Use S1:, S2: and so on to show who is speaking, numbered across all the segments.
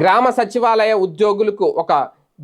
S1: గ్రామ సచివాలయ ఉద్యోగులకు ఒక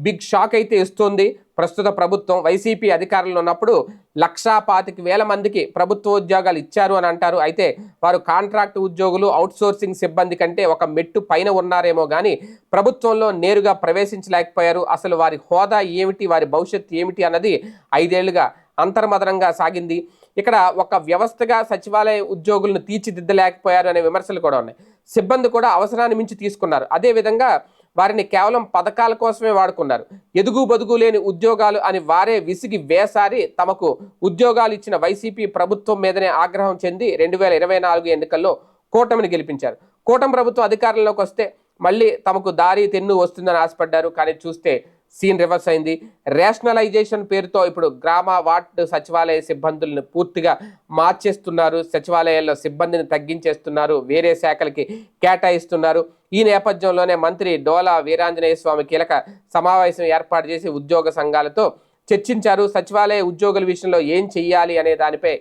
S1: బిగ్ షాక్ అయితే ఇస్తుంది. ప్రస్తుత ప్రభుత్వం వైసీపీ అధికారంలో ఉన్నప్పుడు లక్షా పాతిక వేల మందికి ప్రభుత్వ ఉద్యోగాలు ఇచ్చారు అని అంటారు. అయితే వారు కాంట్రాక్ట్ ఉద్యోగులు అవుట్సోర్సింగ్ సిబ్బంది కంటే ఒక మెట్టు పైన ఉన్నారేమో కానీ ప్రభుత్వంలో నేరుగా ప్రవేశించలేకపోయారు. అసలు వారి హోదా ఏమిటి? వారి భవిష్యత్తు ఏమిటి? అన్నది ఐదేళ్ళుగా అంతర్మదనంగా సాగింది. ఇక్కడ ఒక వ్యవస్థగా సచివాలయ ఉద్యోగులను తీర్చిదిద్దలేకపోయారు అనే విమర్శలు కూడా ఉన్నాయి. సిబ్బంది కూడా అవసరాన్ని మించి తీసుకున్నారు. అదేవిధంగా వారిని కేవలం పథకాల కోసమే వాడుకున్నారు. ఎదుగు బదుగు లేని ఉద్యోగాలు అని వారే విసిగి వేసారి తమకు ఉద్యోగాలు ఇచ్చిన వైసీపీ ప్రభుత్వం మీదనే ఆగ్రహం చెంది రెండు వేల ఇరవై నాలుగు ఎన్నికల్లో కూటమిని గెలిపించారు. కూటమి ప్రభుత్వం అధికారంలోకి వస్తే మళ్ళీ తమకు దారి తెన్ను వస్తుందని ఆశపడ్డారు. కానీ చూస్తే సీన్ రివర్స్ అయింది. రేషనలైజేషన్ పేరుతో ఇప్పుడు గ్రామ వార్డు సచివాలయ సిబ్బందులను పూర్తిగా మార్చేస్తున్నారు. సచివాలయాల్లో సిబ్బందిని తగ్గించేస్తున్నారు. వేరే శాఖలకి కేటాయిస్తున్నారు. ఈ నేపథ్యంలోనే మంత్రి డోలా వీరాంజనేయ స్వామి కీలక సమావేశం ఏర్పాటు చేసి ఉద్యోగ సంఘాలతో చర్చించారు. సచివాలయ ఉద్యోగుల విషయంలో ఏం చెయ్యాలి అనే దానిపై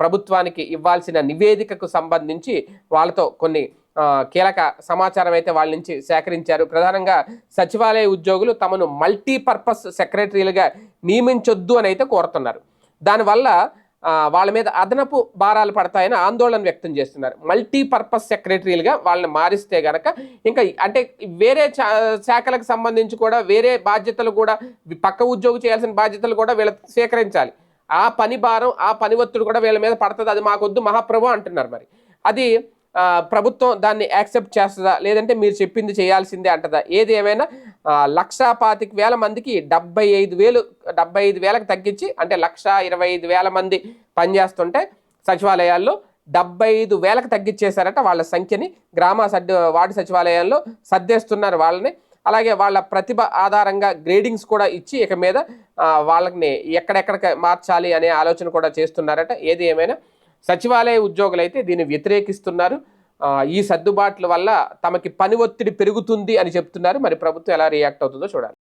S1: ప్రభుత్వానికి ఇవ్వాల్సిన నివేదికకు సంబంధించి వాళ్ళతో కొన్ని కీలక సమాచారం అయితే వాళ్ళ నుంచి సేకరించారు. ప్రధానంగా సచివాలయ ఉద్యోగులు తమను మల్టీపర్పస్ సెక్రటరీలుగా నియమించొద్దు అని అయితే కోరుతున్నారు. దానివల్ల వాళ్ళ మీద అదనపు భారాలు పడతాయని ఆందోళన వ్యక్తం చేస్తున్నారు. మల్టీపర్పస్ సెక్రటరీలుగా వాళ్ళని మారిస్తే గనక ఇంకా అంటే వేరే చా- శాఖలకు సంబంధించి కూడా వేరే బాధ్యతలు కూడా పక్క ఉద్యోగి చేయాల్సిన బాధ్యతలు కూడా వీళ్ళ స్వీకరించాలి ఆ పని భారం ఆ పని ఒత్తిడి కూడా వీళ్ళ మీద పడుతుంది అది మాకొద్దు మహాప్రభు అంటున్నారు మరి. అది ప్రభుత్వం దాన్ని యాక్సెప్ట్ చేస్తుందా? లేదంటే మీరు చెప్పింది చేయాల్సిందే అంటదా? ఏది ఏమైనా లక్షా పాతిక వేల మందికి డెబ్బై ఐదు వేలు డెబ్బై ఐదు వేలకు తగ్గించి అంటే లక్షా ఇరవై ఐదు వేల మంది పనిచేస్తుంటే సచివాలయాల్లో డెబ్బై ఐదు వేలకు తగ్గించేశారట వాళ్ళ సంఖ్యని. గ్రామ సడ్ వార్డు సచివాలయాల్లో సర్దేస్తున్నారు వాళ్ళని. అలాగే వాళ్ళ ప్రతిభ ఆధారంగా గ్రేడింగ్స్ కూడా ఇచ్చి ఇక మీద వాళ్ళని ఎక్కడెక్కడ మార్చాలి అనే ఆలోచన కూడా చేస్తున్నారట. ఏది ఏమైనా సచివాలయ ఉద్యోగులు అయితే దీన్ని వ్యతిరేకిస్తున్నారు. ఈ సర్దుబాట్ల వల్ల తమకి పని ఒత్తిడి పెరుగుతుంది అని చెప్తున్నారు. మరి ప్రభుత్వం ఎలా రియాక్ట్ అవుతుందో చూడాలి.